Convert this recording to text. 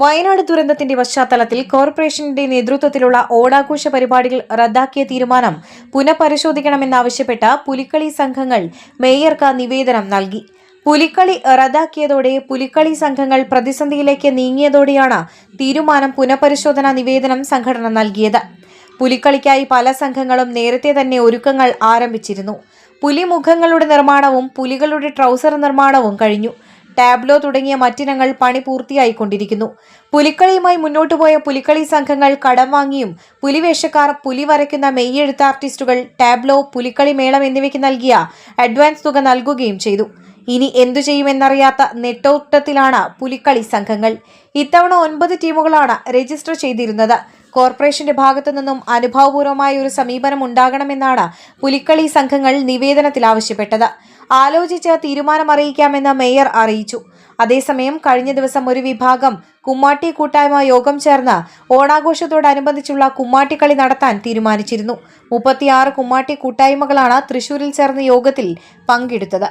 വയനാട് ദുരന്തത്തിന്റെ പശ്ചാത്തലത്തിൽ കോർപ്പറേഷന്റെ നേതൃത്വത്തിലുള്ള ഓടാഘോഷ പരിപാടികൾ റദ്ദാക്കിയ തീരുമാനം പുനഃപരിശോധിക്കണമെന്നാവശ്യപ്പെട്ട് പുലിക്കളി സംഘങ്ങൾ മേയർക്ക് നിവേദനം നൽകി. പുലിക്കളി റദ്ദാക്കിയതോടെ പുലിക്കളി സംഘങ്ങൾ പ്രതിസന്ധിയിലേക്ക് നീങ്ങിയതോടെയാണ് തീരുമാനം പുനഃപരിശോധനാ നിവേദനം സംഘടന നൽകിയത്. പുലിക്കളിക്കായി പല സംഘങ്ങളും നേരത്തെ തന്നെ ഒരുക്കങ്ങൾ ആരംഭിച്ചിരുന്നു. പുലിമുഖങ്ങളുടെ നിർമ്മാണവും പുലികളുടെ ട്രൗസർ നിർമ്മാണവും കഴിഞ്ഞു. ടാബ്ലോ തുടങ്ങിയ മറ്റിനങ്ങൾ പണി പൂർത്തിയായിക്കൊണ്ടിരിക്കുന്നു. പുലിക്കളിയുമായി മുന്നോട്ടു പോയ പുലിക്കളി സംഘങ്ങൾ കടം വാങ്ങിയും പുലിവേഷക്കാർ പുലി വരയ്ക്കുന്ന മെയ്യെഴുത്ത് ആർട്ടിസ്റ്റുകൾ ടാബ്ലോ പുലിക്കളി മേളം എന്നിവയ്ക്ക് നൽകിയ അഡ്വാൻസ് തുക നൽകുകയും ചെയ്തു. ഇനി എന്തു ചെയ്യുമെന്നറിയാത്ത നെട്ടോട്ടത്തിലാണ് പുലിക്കളി സംഘങ്ങൾ. ഇത്തവണ ഒൻപത് ടീമുകളാണ് രജിസ്റ്റർ ചെയ്തിരുന്നത്. കോർപ്പറേഷന്റെ ഭാഗത്തു നിന്നും അനുഭാവപൂർവമായ ഒരു സമീപനം ഉണ്ടാകണമെന്നാണ് പുലിക്കളി സംഘങ്ങൾ നിവേദനത്തിൽ ആവശ്യപ്പെട്ടത്. ആലോചിച്ച് തീരുമാനം അറിയിക്കാമെന്ന് മേയർ അറിയിച്ചു. അതേസമയം കഴിഞ്ഞ ദിവസം ഒരു വിഭാഗം കുമ്മാട്ടി കൂട്ടായ്മ യോഗം ചേർന്ന് ഓണാഘോഷത്തോടനുബന്ധിച്ചുള്ള കുമ്മാട്ടിക്കളി നടത്താൻ തീരുമാനിച്ചിരുന്നു. മുപ്പത്തിയാറ് കുമ്മാട്ടി കൂട്ടായ്മകളാണ് തൃശൂരിൽ ചേർന്ന യോഗത്തിൽ പങ്കെടുത്തത്.